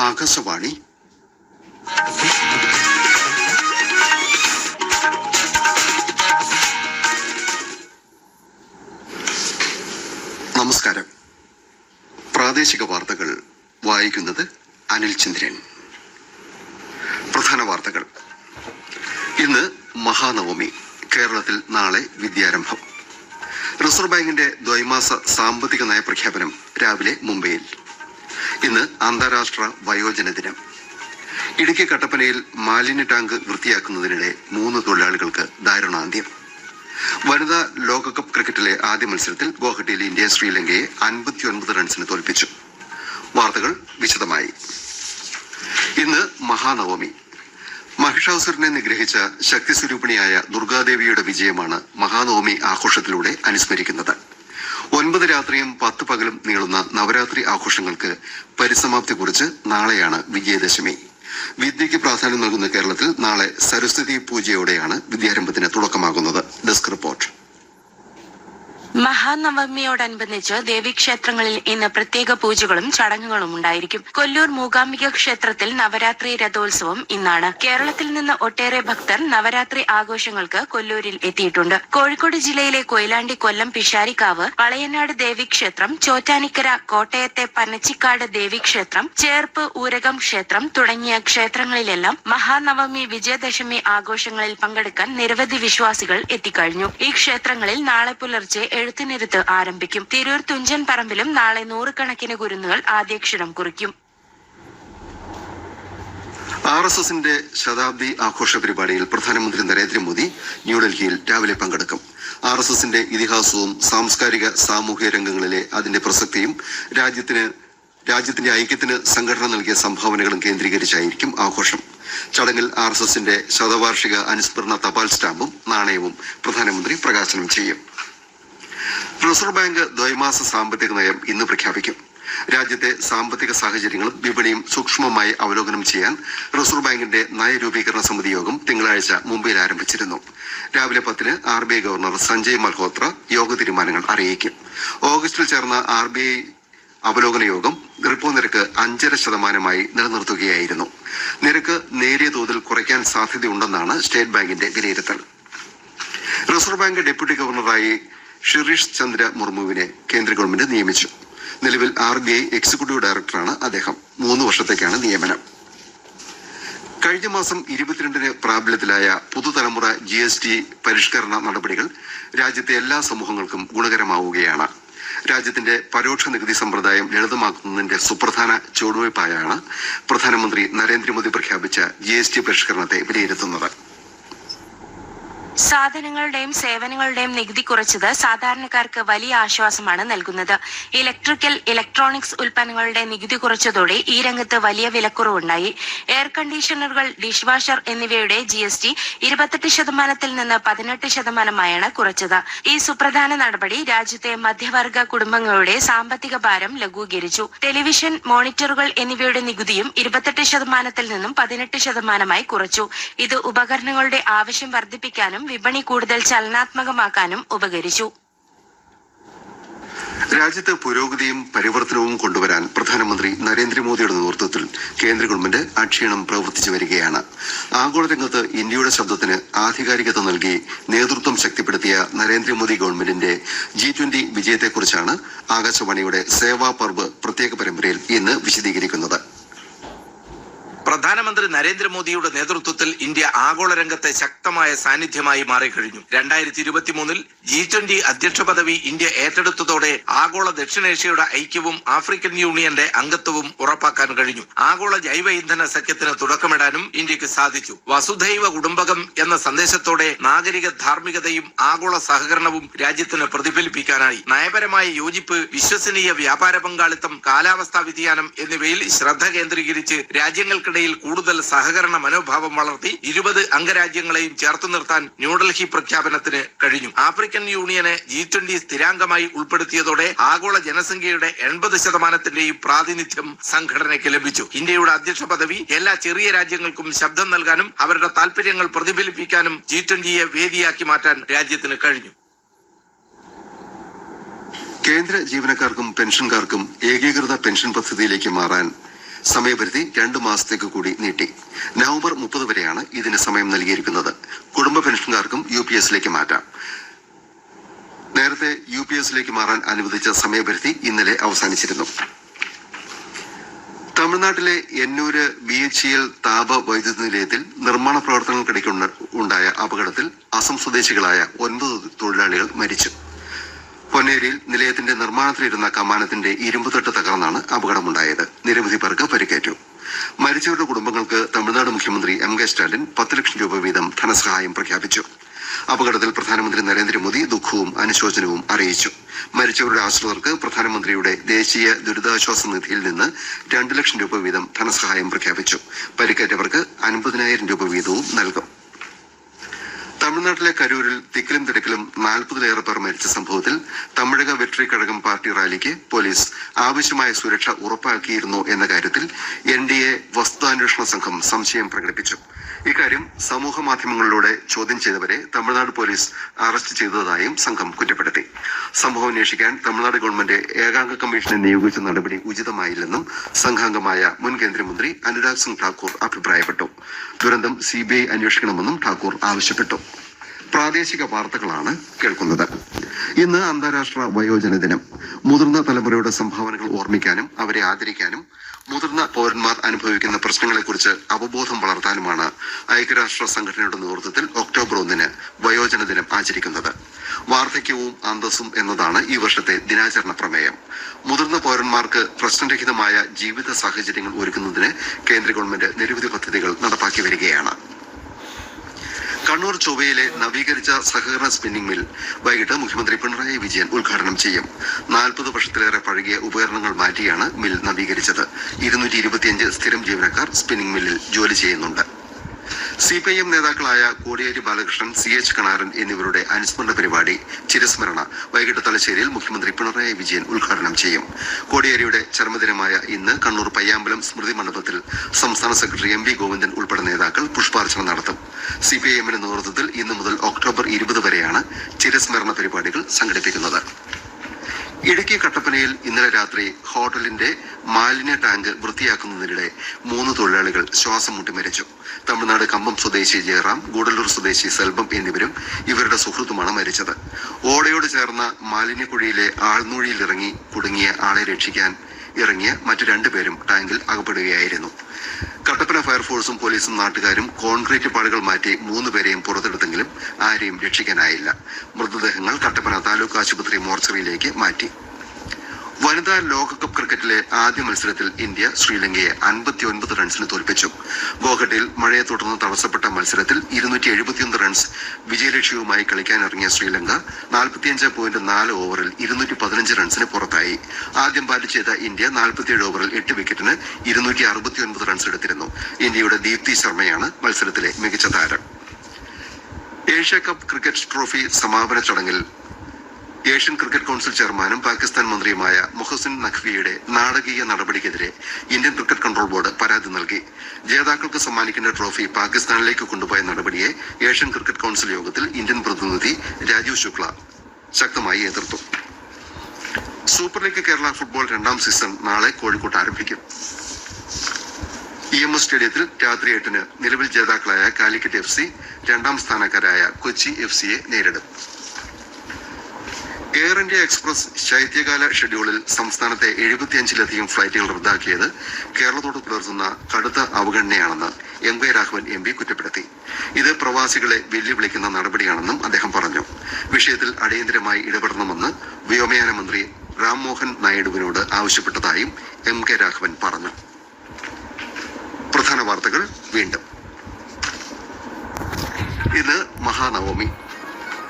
ആകാശവാണി. നമസ്കാരം. പ്രാദേശിക വാർത്തകൾ വായിക്കുന്നത് അനിൽ ചന്ദ്രൻ. പ്രധാന വാർത്തകൾ. ഇന്ന് മഹാനവമി കേരളത്തിൽ നാളെ വിദ്യാരംഭം. റിസർവ് ബാങ്കിന്റെ ദ്വൈമാസ സാമ്പത്തിക നയപ്രഖ്യാപനം രാവിലെ മുംബൈയിൽ. ഇന്ന് അന്താരാഷ്ട്ര വയോജന ദിനം. ഇടുക്കി കട്ടപ്പനയിൽ മാലിന്യ ടാങ്ക് വൃത്തിയാക്കുന്നതിനിടെ മൂന്ന് തൊഴിലാളികൾക്ക് ദാരുണാന്ത്യം. വനിതാ ലോകകപ്പ് ക്രിക്കറ്റിലെ ആദ്യ മത്സരത്തിൽ ഗുവാഹട്ടിയിൽ ഇന്ത്യ ശ്രീലങ്കയെ അൻപത്തിയൊൻപത് റൺസിന് തോൽപ്പിച്ചു. വാർത്തകൾ വിശദമായി. ഇന്ന് മഹാനവമി. മഹിഷാസുരനെ നിഗ്രഹിച്ച ശക്തി സ്വരൂപിണിയായ ദുർഗാദേവിയുടെ വിജയമാണ് മഹാനവമി ആഘോഷത്തിലൂടെ അനുസ്മരിക്കുന്നത്. ഒൻപത് രാത്രിയും പത്ത് പകലും നീളുന്ന നവരാത്രി ആഘോഷങ്ങൾക്ക് പരിസമാപ്തി കുറിച്ച് നാളെയാണ് വിജയദശമി. വിദ്യയ്ക്ക് പ്രാധാന്യം നൽകുന്ന കേരളത്തിൽ നാളെ സരസ്വതി പൂജയോടെയാണ് വിദ്യാരംഭത്തിന് തുടക്കമാകുന്നത്. Desk report. മഹാനവമിയോടനുബന്ധിച്ച് ദേവീക്ഷേത്രങ്ങളിൽ ഇന്ന് പ്രത്യേക പൂജകളും ചടങ്ങുകളും ഉണ്ടായിരിക്കും. കൊല്ലൂർ മൂകാംബിക ക്ഷേത്രത്തിൽ നവരാത്രി രഥോത്സവം ഇന്നാണ്. കേരളത്തിൽ നിന്ന് ഒട്ടേറെ ഭക്തർ നവരാത്രി ആഘോഷങ്ങൾക്ക് കൊല്ലൂരിൽ എത്തിയിട്ടുണ്ട്. കോഴിക്കോട് ജില്ലയിലെ കൊയിലാണ്ടി കൊല്ലം പിഷാരിക്കാവ് വളയനാട് ദേവീക്ഷേത്രം ചോറ്റാനിക്കര കോട്ടയത്തെ പനച്ചിക്കാട് ദേവീക്ഷേത്രം ചേർപ്പ് ഊരകം ക്ഷേത്രം തുടങ്ങിയ ക്ഷേത്രങ്ങളിലെല്ലാം മഹാനവമി വിജയദശമി ആഘോഷങ്ങളിൽ പങ്കെടുക്കാൻ നിരവധി വിശ്വാസികൾ എത്തിക്കഴിഞ്ഞു. ഈ ക്ഷേത്രങ്ങളിൽ നാളെ പുലർച്ചെ എഴുത്തിനിരുത്ത് ആരംഭിക്കും. തിരൂർ തുഞ്ചൻ പറമ്പിലും നാളെ നൂറുകണക്കിന് കുരുന്നുകൾ ആദ്യാക്ഷരം കുറിക്കും. ആർ എസ് എസിന്റെ ശതാബ്ദി ആഘോഷ പരിപാടിയിൽ പ്രധാനമന്ത്രി നരേന്ദ്രമോദി ന്യൂഡൽഹിയിൽ രാവിലെ പങ്കെടുക്കും. ആർ എസ് എസിന്റെ ഇതിഹാസവും സാംസ്കാരിക സാമൂഹ്യ രംഗങ്ങളിലെ അതിന്റെ പ്രസക്തിയും രാജ്യത്തിന് രാജ്യത്തിന്റെ ഐക്യത്തിന് സംഘടന നൽകിയ സംഭാവനകളും കേന്ദ്രീകരിച്ചായിരിക്കും ആഘോഷം. ചടങ്ങിൽ ആർ എസ് എസിന്റെ ശതവാർഷിക അനുസ്മരണ തപാൽ സ്റ്റാമ്പും നാണയവും പ്രധാനമന്ത്രി പ്രകാശനം ചെയ്യും. റിസർവ് ബാങ്ക് ദ്വൈമാസ സാമ്പത്തിക നയം ഇന്ന് പ്രഖ്യാപിക്കും. രാജ്യത്തെ സാമ്പത്തിക സാഹചര്യങ്ങളും വിപണിയും സൂക്ഷ്മമായി അവലോകനം ചെയ്യാൻ റിസർവ് ബാങ്കിന്റെ നയരൂപീകരണ സമിതി യോഗം തിങ്കളാഴ്ച മുംബൈയിൽ ആരംഭിച്ചിരുന്നു. രാവിലെ പത്തിന് R B I governor Sanjay Malhotra yoga തീരുമാനങ്ങൾ അറിയിക്കും. ഓഗസ്റ്റിൽ ചേർന്ന ആർ ബി ഐ അവലോകന യോഗം റിപ്പോ നിരക്ക് അഞ്ചര ശതമാനമായി നിലനിർത്തുകയായിരുന്നു. നിരക്ക് നേരിയ തോതിൽ കുറയ്ക്കാൻ സാധ്യതയുണ്ടെന്നാണ് സ്റ്റേറ്റ് ബാങ്കിന്റെ വിലയിരുത്തൽ. റിസർവ് ബാങ്ക് ഡെപ്യൂട്ടി ഗവർണറായി ഷിറീഷ് ചന്ദ്ര മുർമുവിനെ കേന്ദ്ര ഗവൺമെന്റ് നിയമിച്ചു. നിലവിൽ ആർ ബി ഐ എക്സിക്യൂട്ടീവ് ഡയറക്ടറാണ് അദ്ദേഹം. മൂന്ന് വർഷത്തേക്കാണ് നിയമനം. കഴിഞ്ഞ മാസം ഇരുപത്തിരണ്ടിന് പ്രാബല്യത്തിലായ പുതുതലമുറ ജി എസ് ടി പരിഷ്കരണ നടപടികൾ രാജ്യത്തെ എല്ലാ സമൂഹങ്ങൾക്കും ഗുണകരമാവുകയാണ്. രാജ്യത്തിന്റെ പരോക്ഷ നികുതി സമ്പ്രദായം ലളിതമാക്കുന്നതിന്റെ സുപ്രധാന ചുവടുവയ്പായാണ് പ്രധാനമന്ത്രി നരേന്ദ്രമോദി പ്രഖ്യാപിച്ച ജി എസ് ടി പരിഷ്കരണത്തെ വിലയിരുത്തുന്നത്. സാധനങ്ങളുടെയും സേവനങ്ങളുടെയും നികുതി കുറച്ചത് സാധാരണക്കാർക്ക് വലിയ ആശ്വാസമാണ് നൽകുന്നത്. ഇലക്ട്രിക്കൽ ഇലക്ട്രോണിക്സ് ഉൽപ്പന്നങ്ങളുടെ നികുതി കുറച്ചതോടെ ഈ രംഗത്ത് വലിയ വിലക്കുറവുണ്ടായി. എയർ കണ്ടീഷണറുകൾ ഡിഷ് വാഷർ എന്നിവയുടെ ജി എസ് ടി ഇരുപത്തെട്ട് ശതമാനത്തിൽ നിന്ന് പതിനെട്ട് ശതമാനമായാണ് കുറച്ചത്. ഈ സുപ്രധാന നടപടി രാജ്യത്തെ മധ്യവർഗ കുടുംബങ്ങളുടെ സാമ്പത്തിക ഭാരം ലഘൂകരിച്ചു. ടെലിവിഷൻ മോണിറ്ററുകൾ എന്നിവയുടെ നികുതിയും ഇരുപത്തെട്ട് ശതമാനത്തിൽ നിന്നും പതിനെട്ട് ശതമാനമായി കുറച്ചു. ഇത് ഉപകരണങ്ങളുടെ ആവശ്യം വർദ്ധിപ്പിക്കാനും വിപണി കൂടുതൽ ചലനാത്മകമാക്കാനും ഉപകരിച്ചു. രാജ്യത്ത് പുരോഗതിയും പരിവർത്തനവും കൊണ്ടുവരാൻ പ്രധാനമന്ത്രി നരേന്ദ്രമോദിയുടെ നേതൃത്വത്തിൽ കേന്ദ്ര ഗവൺമെന്റ് അക്ഷീണം പ്രവർത്തിച്ചു വരികയാണ്. ആഗോള രംഗത്ത് ഇന്ത്യയുടെ ശബ്ദത്തിന് ആധികാരികത നൽകി നേതൃത്വം ശക്തിപ്പെടുത്തിയ നരേന്ദ്രമോദി ഗവൺമെന്റിന്റെ ജി ട്വന്റി വിജയത്തെക്കുറിച്ചാണ് ആകാശവാണിയുടെ സേവാ പർവ് പ്രത്യേക പരമ്പരയിൽ ഇന്ന് വിശദീകരിക്കുന്നത്. പ്രധാനമന്ത്രി നരേന്ദ്രമോദിയുടെ നേതൃത്വത്തിൽ ഇന്ത്യ ആഗോള രംഗത്തെ ശക്തമായ സാന്നിധ്യമായി മാറിക്കഴിഞ്ഞു. രണ്ടായിരത്തി ഇരുപത്തിമൂന്നിൽ ജി ട്വന്റി അധ്യക്ഷ പദവി ഇന്ത്യ ഏറ്റെടുത്തതോടെ ആഗോള ദക്ഷിണേഷ്യയുടെ ഐക്യവും ആഫ്രിക്കൻ യൂണിയന്റെ അംഗത്വവും ഉറപ്പാക്കാൻ കഴിഞ്ഞു. ആഗോള ജൈവ ഇന്ധന സഖ്യത്തിന് തുടക്കമിടാനും ഇന്ത്യയ്ക്ക് സാധിച്ചു. വസുധൈവ കുടുംബകം എന്ന സന്ദേശത്തോടെ നാഗരിക ധാർമ്മികതയും ആഗോള സഹകരണവും രാജ്യത്തിന് പ്രതിഫലിപ്പിക്കാനായി നയപരമായ യോജിപ്പ് വിശ്വസനീയ വ്യാപാര പങ്കാളിത്തം കാലാവസ്ഥാ വ്യതിയാനം എന്നിവയിൽ ശ്രദ്ധ കേന്ദ്രീകരിച്ച് രാജ്യങ്ങൾക്കിടയിൽ കൂടുതൽ സഹകരണ മനോഭാവം വളർത്തി ഇരുപത് അംഗരാജ്യങ്ങളെയും ചേർത്ത് നിർത്താൻ ന്യൂഡൽഹി പ്രഖ്യാപനത്തിന് കഴിഞ്ഞു. ആഫ്രിക്കൻ യൂണിയനെ ജി ട്വന്റി സ്ഥിരാംഗമായി ഉൾപ്പെടുത്തിയതോടെ ആഗോള ജനസംഖ്യയുടെ എൺപത് ശതമാനത്തിന്റെയും പ്രാതിനിധ്യം സംഘടനയ്ക്ക് ലഭിച്ചു. ഇന്ത്യയുടെ അധ്യക്ഷ പദവി എല്ലാ ചെറിയ രാജ്യങ്ങൾക്കും ശബ്ദം നൽകാനും അവരുടെ താൽപര്യങ്ങൾ പ്രതിഫലിപ്പിക്കാനും ജി ട്വന്റിയെ വേദിയാക്കി മാറ്റാൻ രാജ്യത്തിന് കഴിഞ്ഞു. കേന്ദ്ര ജീവനക്കാർക്കും പെൻഷൻകാർക്കും ഏകീകൃത പെൻഷൻ പദ്ധതിയിലേക്ക് മാറാൻ സമയപരിധി രണ്ടു മാസത്തേക്ക് കൂടി നീട്ടി. നവംബർ മുപ്പത് വരെയാണ് ഇതിന് സമയം നൽകിയിരിക്കുന്നത്. കുടുംബ പെൻഷൻകാർക്കും യു പി എസിലേക്ക് മാറ്റാം. നേരത്തെ യു പി എസിലേക്ക് മാറാൻ അനുവദിച്ച സമയപരിധി ഇന്നലെ അവസാനിച്ചിരുന്നു. തമിഴ്നാട്ടിലെ എന്നൂര് ബി എച്ച് എൽ താപ വൈദ്യുതി നിലയത്തിൽ നിർമ്മാണ പ്രവർത്തനങ്ങൾക്കിടയ്ക്ക് ഉണ്ടായ അപകടത്തിൽ അസം സ്വദേശികളായ ഒൻപത് തൊഴിലാളികൾ മരിച്ചു. പൊന്നേരിയിൽ നിലയത്തിന്റെ നിർമ്മാണത്തിലിരുന്ന കമാനത്തിന്റെ ഇരുമ്പുതട്ട് തകർന്നാണ് അപകടമുണ്ടായത്. നിരവധി പേർക്ക് പരിക്കേറ്റു. മരിച്ചവരുടെ കുടുംബങ്ങൾക്ക് തമിഴ്നാട് മുഖ്യമന്ത്രി എം കെ സ്റ്റാലിൻ പത്ത് ലക്ഷം രൂപ വീതം ധനസഹായം പ്രഖ്യാപിച്ചു. അപകടത്തിൽ പ്രധാനമന്ത്രി നരേന്ദ്രമോദി ദുഃഖവും അനുശോചനവും അറിയിച്ചു. മരിച്ചവരുടെ ആശ്രിതർക്ക് പ്രധാനമന്ത്രിയുടെ ദേശീയ ദുരിതാശ്വാസ നിധിയിൽ നിന്ന് രണ്ട് ലക്ഷം രൂപ വീതം ധനസഹായം പ്രഖ്യാപിച്ചു. പരിക്കേറ്റവർക്ക് അൻപതിനായിരം രൂപ വീതവും നൽകും. തമിഴ്നാട്ടിലെ കരൂരിൽ തിക്കിലും തിരക്കിലും നാൽപ്പതിലേറെ പേർ മരിച്ച സംഭവത്തിൽ തമിഴക വെട്രി കഴകം പാർട്ടി റാലിക്ക് പോലീസ് ആവശ്യമായ സുരക്ഷ ഉറപ്പാക്കിയിരുന്നു എന്ന കാര്യത്തിൽ എൻ ഡി എ വസ്തുതാന്വേഷണ സംഘം സംശയം പ്രകടിപ്പിച്ചു. ഇക്കാര്യം സമൂഹ മാധ്യമങ്ങളിലൂടെ ചോദ്യം ചെയ്തവരെ തമിഴ്നാട് പോലീസ് അറസ്റ്റ് ചെയ്തതായും സംഘം കുറ്റപ്പെടുത്തി. സംഭവം അന്വേഷിക്കാൻ തമിഴ്നാട് ഗവൺമെന്റ് ഏകാംഗ കമ്മീഷനെ നിയോഗിച്ച നടപടി ഉചിതമായില്ലെന്നും സംഘാംഗമായ മുൻ കേന്ദ്രമന്ത്രി അനുരാഗ് സിംഗ് ഠാക്കൂർ അഭിപ്രായപ്പെട്ടു. ദുരന്തം സിബിഐ അന്വേഷിക്കണമെന്നും ഠാക്കൂർ ആവശ്യപ്പെട്ടു. പ്രാദേശിക വാർത്തകളാണ് കേൾക്കുന്നത്. ഇന്ന് അന്താരാഷ്ട്ര വയോജന ദിനം. മുതിർന്ന തലമുറയുടെ സംഭാവനകൾ ഓർമ്മിക്കാനും അവരെ ആദരിക്കാനും മുതിർന്ന പൌരന്മാർ അനുഭവിക്കുന്ന പ്രശ്നങ്ങളെക്കുറിച്ച് അവബോധം വളർത്താനുമാണ് ഐക്യരാഷ്ട്ര സംഘടനയുടെ നേതൃത്വത്തിൽ ഒക്ടോബർ ഒന്നിന് വയോജന ദിനം ആചരിക്കുന്നത്. വാർദ്ധക്യവും അന്തസ്സും എന്നതാണ് ഈ വർഷത്തെ ദിനാചരണ പ്രമേയം. മുതിർന്ന പൌരന്മാർക്ക് പ്രശ്നരഹിതമായ ജീവിത സാഹചര്യങ്ങൾ ഒരുക്കുന്നതിന് കേന്ദ്ര ഗവൺമെന്റ് നിരവധി പദ്ധതികൾ നടപ്പാക്കി വരികയാണ്. കണ്ണൂർ ചൊവ്വയിലെ നവീകരിച്ച സഹകരണ സ്പിന്നിംഗ് മിൽ വൈകിട്ട് മുഖ്യമന്ത്രി പിണറായി വിജയൻ ഉദ്ഘാടനം ചെയ്യും. നാൽപ്പത് വർഷത്തിലേറെ പഴകിയ ഉപകരണങ്ങൾ മാറ്റിയാണ് മിൽ നവീകരിച്ചത്. ഇരുന്നൂറ്റി ഇരുപത്തിയഞ്ച് സ്ഥിരം ജീവനക്കാർ സ്പിന്നിംഗ് മില്ലിൽ ജോലി ചെയ്യുന്നുണ്ട്. സിപിഐഎം നേതാക്കളായ കോടിയേരി ബാലകൃഷ്ണൻ സി എച്ച് കണാരൻ എന്നിവരുടെ അനുസ്മരണ പരിപാടി ചിരസ്മരണ വൈകിട്ട് തലശ്ശേരിയിൽ മുഖ്യമന്ത്രി പിണറായി വിജയൻ ഉദ്ഘാടനം ചെയ്യും. കോടിയേരിയുടെ ചരമദിനമായ ഇന്ന് കണ്ണൂർ പയ്യാമ്പലം സ്മൃതി മണ്ഡപത്തിൽ സംസ്ഥാന സെക്രട്ടറി എം വി ഗോവിന്ദൻ ഉൾപ്പെടെ നേതാക്കൾ പുഷ്പാർച്ചന നടത്തും. സിപിഐഎമ്മിന്റെ നേതൃത്വത്തിൽ ഇന്നു മുതൽ ഒക്ടോബർ ഇരുപത് വരെയാണ് ചിരസ്മരണ പരിപാടികൾ സംഘടിപ്പിക്കുന്നത്. ഇടുക്കി കട്ടപ്പനയിൽ ഇന്നലെ രാത്രി ഹോട്ടലിന്റെ മാലിന്യ ടാങ്ക് വൃത്തിയാക്കുന്നതിനിടെ മൂന്ന് തൊഴിലാളികൾ ശ്വാസം മുട്ടി മരിച്ചു. തമിഴ്നാട് കമ്പം സ്വദേശി ജയറാം ഗൂഡല്ലൂർ സ്വദേശി സെൽബം എന്നിവരും ഇവരുടെ സുഹൃത്തുമാണ് മരിച്ചത്. ഓടയോട് ചേർന്ന മാലിന്യക്കുഴിയിലെ ആൾനൂഴിയിലിറങ്ങി കുടുങ്ങിയ ആളെ രക്ഷിക്കാൻ ഇറങ്ങിയ മറ്റു രണ്ടുപേരും ടാങ്കിൽ അകപ്പെടുകയായിരുന്നു. കട്ടപ്പന ഫയർഫോഴ്സും പോലീസും നാട്ടുകാരും കോൺക്രീറ്റ് പാടുകൾ മാറ്റി മൂന്നുപേരെയും പുറത്തെടുത്തെങ്കിലും ആരെയും രക്ഷിക്കാനായില്ല. മൃതദേഹങ്ങൾ കട്ടപ്പന താലൂക്ക് ആശുപത്രി മോർച്ചറിയിലേക്ക് മാറ്റി. വനിതാ ലോകകപ്പ് ക്രിക്കറ്റിലെ ആദ്യ മത്സരത്തിൽ ഇന്ത്യ ശ്രീലങ്കയെ അൻപത്തിയൊൻപത് റൺസിന് തോൽപ്പിച്ചു. ഗോഹട്ടിയിൽ മഴയെ തുടർന്ന് തടസ്സപ്പെട്ട മത്സരത്തിൽ ഇരുന്നൂറ്റി എഴുപത്തിയൊന്ന് റൺസ് വിജയലക്ഷ്യവുമായി കളിക്കാനിറങ്ങിയ ശ്രീലങ്ക നാൽപ്പത്തിയഞ്ച് പോയിന്റ് നാല് ഓവറിൽ ഇരുന്നൂറ്റി പതിനഞ്ച് റൺസിന് പുറത്തായി. ആദ്യം ബാറ്റ് ചെയ്ത ഇന്ത്യ നാൽപ്പത്തിയേഴ് ഓവറിൽ എട്ട് വിക്കറ്റിന് ഇരുന്നൂറ്റി അറുപത്തിയൊൻപത് റൺസ് എടുത്തിരുന്നു. ഇന്ത്യയുടെ ദീപ്തി ശർമ്മയാണ് മത്സരത്തിലെ മികച്ച താരം. ഏഷ്യ കപ്പ് ക്രിക്കറ്റ് ട്രോഫി സമാപന ചടങ്ങിൽ ഏഷ്യൻ ക്രിക്കറ്റ് കൌൺസിൽ ചെയർമാനും പാകിസ്ഥാൻ മന്ത്രിയുമായ മുഹസിൻ നഖ്വിയുടെ നാടകീയ നടപടിക്കെതിരെ ഇന്ത്യൻ ക്രിക്കറ്റ് കൺട്രോൾ ബോർഡ് പരാതി നൽകി. ജേതാക്കൾക്ക് സമ്മാനിക്കേണ്ട ട്രോഫി പാകിസ്ഥാനിലേക്ക് കൊണ്ടുപോയ നടപടിയെ ഏഷ്യൻ ക്രിക്കറ്റ് കൌൺസിൽ യോഗത്തിൽ ഇന്ത്യൻ പ്രതിനിധി രാജീവ് ശുക്ല ശക്തമായി എതിർത്തു. സൂപ്പർ ലീഗ് കേരള ഫുട്ബോൾ രണ്ടാം സീസൺ നാളെ കോഴിക്കോട്ട് ആരംഭിക്കും. ഇ എം എസ് സ്റ്റേഡിയത്തിൽ രാത്രി എട്ടിന് നിലവിൽ ജേതാക്കളായ കാലിക്കറ്റ് എഫ് സി രണ്ടാം സ്ഥാനക്കാരായ കൊച്ചി എഫ് സിയെ നേരിടും. എയർ ഇന്ത്യ എക്സ്പ്രസ് ശൈത്യകാല ഷെഡ്യൂളിൽ സംസ്ഥാനത്തെ എഴുപത്തിയഞ്ചിലധികം ഫ്ളൈറ്റുകൾ റദ്ദാക്കിയത് കേരളത്തോട് പുലർത്തുന്ന കടുത്ത അവഗണനയാണെന്ന് M K Raghavan M P കുറ്റപ്പെടുത്തി. ഇത് പ്രവാസികളെ വെല്ലുവിളിക്കുന്ന നടപടിയാണെന്നും അദ്ദേഹം പറഞ്ഞു. വിഷയത്തിൽ അടിയന്തരമായി ഇടപെടണമെന്ന് വ്യോമയാന മന്ത്രി രാംമോഹൻ നായിഡുവിനോട് ആവശ്യപ്പെട്ടതായും എം കെ രാഘവൻ പറഞ്ഞു. പ്രധാന വാർത്തകൾ വീണ്ടും. ഇന്ന് മഹാനവമി.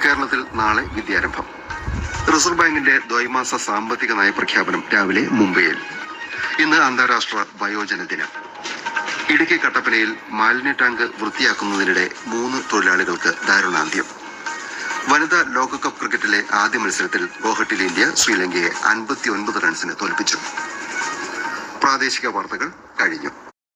കേരളത്തിൽ നാളെ വിദ്യാരംഭം. റിസർവ് ബാങ്കിന്റെ ദ്വൈമാസ സാമ്പത്തിക നയപ്രഖ്യാപനം രാവിലെ മുംബൈയിൽ. ഇന്ന് അന്താരാഷ്ട്ര വയോജന ദിനം. ഇടുക്കി കട്ടപ്പനയിൽ മാലിന്യ ടാങ്ക് വൃത്തിയാക്കുന്നതിനിടെ മൂന്ന് തൊഴിലാളികൾക്ക് ദാരുണാന്ത്യം. വനിതാ ലോകകപ്പ് ക്രിക്കറ്റിലെ ആദ്യ മത്സരത്തിൽ ഗോഹട്ടിയിൽ ഇന്ത്യ ശ്രീലങ്കയെ അൻപത്തിയൊൻപത് റൺസിന് തോൽപ്പിച്ചു. പ്രാദേശിക വാർത്തകൾ കഴിഞ്ഞു.